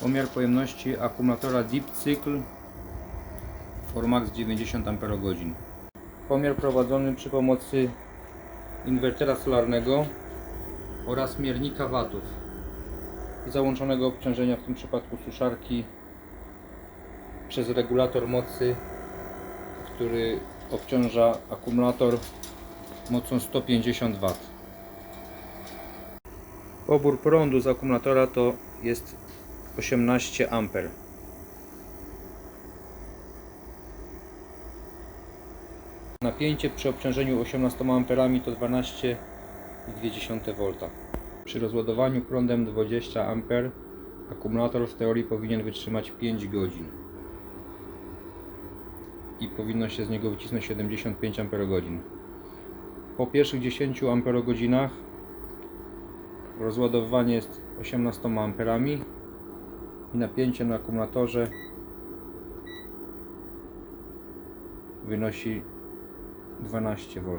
Pomiar pojemności akumulatora Deep Cycle Formax 90 Ah. Pomiar prowadzony przy pomocy inwertera solarnego oraz miernika watów i załączonego obciążenia, w tym przypadku suszarki przez regulator mocy, który obciąża akumulator mocą 150 W. Pobór prądu z akumulatora to jest 18 A. Napięcie przy obciążeniu 18 A to 12,2 V. Przy rozładowaniu prądem 20 A akumulator w teorii powinien wytrzymać 5 godzin i powinno się z niego wycisnąć 75 Ah. Po pierwszych 10 Ah rozładowywanie jest 18 A i napięcie na akumulatorze wynosi 12 V.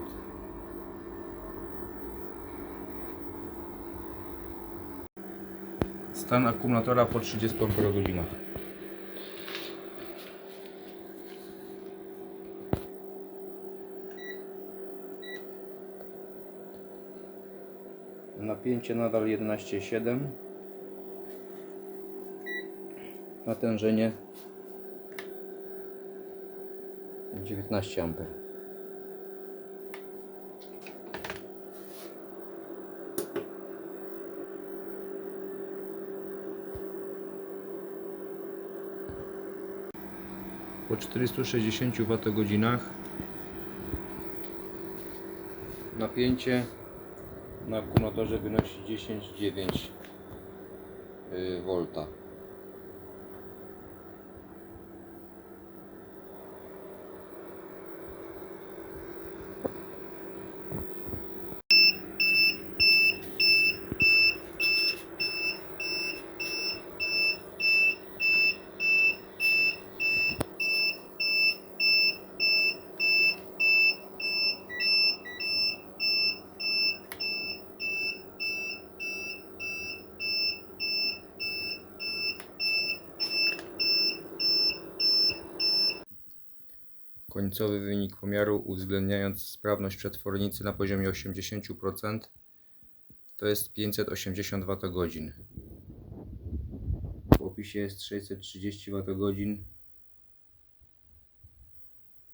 Stan akumulatora po 30 Ah. Napięcie nadal 11,7 Natężenie 19 A Po 460 Wh napięcie na akumulatorze wynosi 10,9 y, V. Końcowy wynik pomiaru uwzględniając sprawność przetwornicy na poziomie 80% to jest 580 Wh. W opisie jest 630 Wh.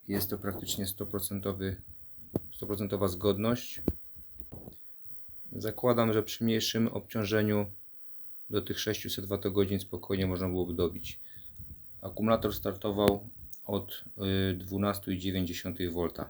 Jest to praktycznie 100%, 100% zgodność. Zakładam, że przy mniejszym obciążeniu do tych 600 Wh spokojnie można byłoby dobić. Akumulator startował od y, 12,9 V.